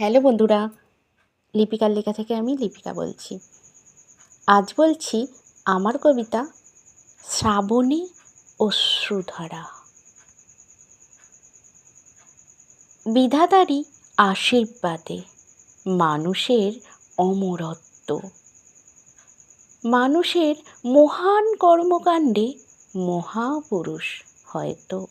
Hello বন্ধুরা, লিপিকার লেখা থেকে আমি লিপিকা বলছি। আজ বলছি আমার কবিতা শ্রাবণী অশ্রুধারা বিধাতারই আশীর্বাদে মানুষের অমরত্ব। মানুষের মহান কর্মকাণ্ডে মহাপুরুষ হয়তো।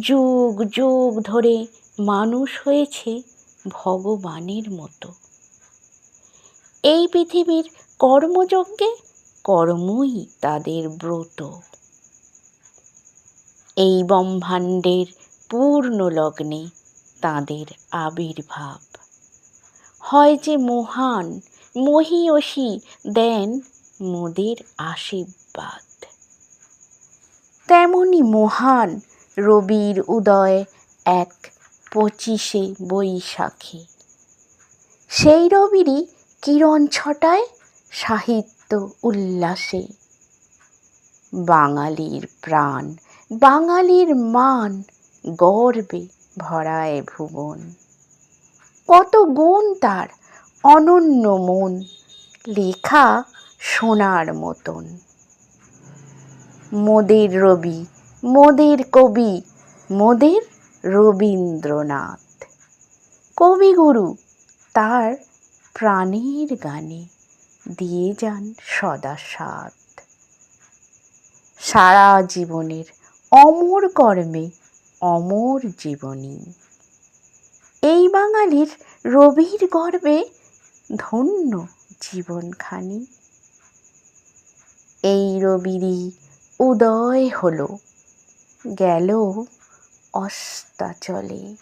যুগ যুগ ধরে মানুষ হয়েছে ভগবানের মতো। এই পৃথিবীর কর্মযজ্ঞে কর্মই তাদের ব্রত। এই ব্রহ্মাণ্ডের পূর্ণ লগ্নে তাদের আবির্ভাব। হয় যে মহান, মহিয়সী, দেন মোদের আশীর্বাদ। তেমনি মহান রবির উদয় এক পঁচিশে বৈশাখে। সেই রবিরই কিরণ ছটায় সাহিত্য উল্লাসে। বাঙালির প্রাণ, বাঙালির মান গর্বে ভরায় ভুবন। কত গুণ তার অনন্য মন, লেখা সোনার মতন। মোদের রবি, মোদের কবি, মোদের রবীন্দ্রনাথ। কবিগুরু তার প্রাণের গানে দিয়ে যান সদা সাথ সারা জীবনের অমর কর্মে অমর জীবনী। এই বাঙালির রবির গর্বে ধন্য জীবনখানি। এই রবিরই উদয় হলো, গেল অস্তাচলে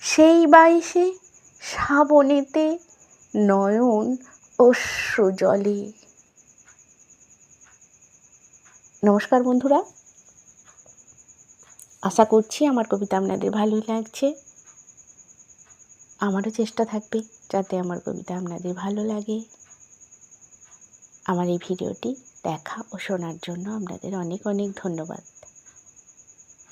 সেই বাইশে শ্রাবণেতে নয়ন অশ্রু জলে। নমস্কার বন্ধুরা। আশা করছি আমার কবিতা আপনাদের ভালোই লাগছে। আমারও চেষ্টা থাকবে যাতে আমার কবিতা আপনাদের ভালো লাগে। আমার এই ভিডিওটি দেখা ও শোনার জন্য আপনাদের অনেক অনেক ধন্যবাদ।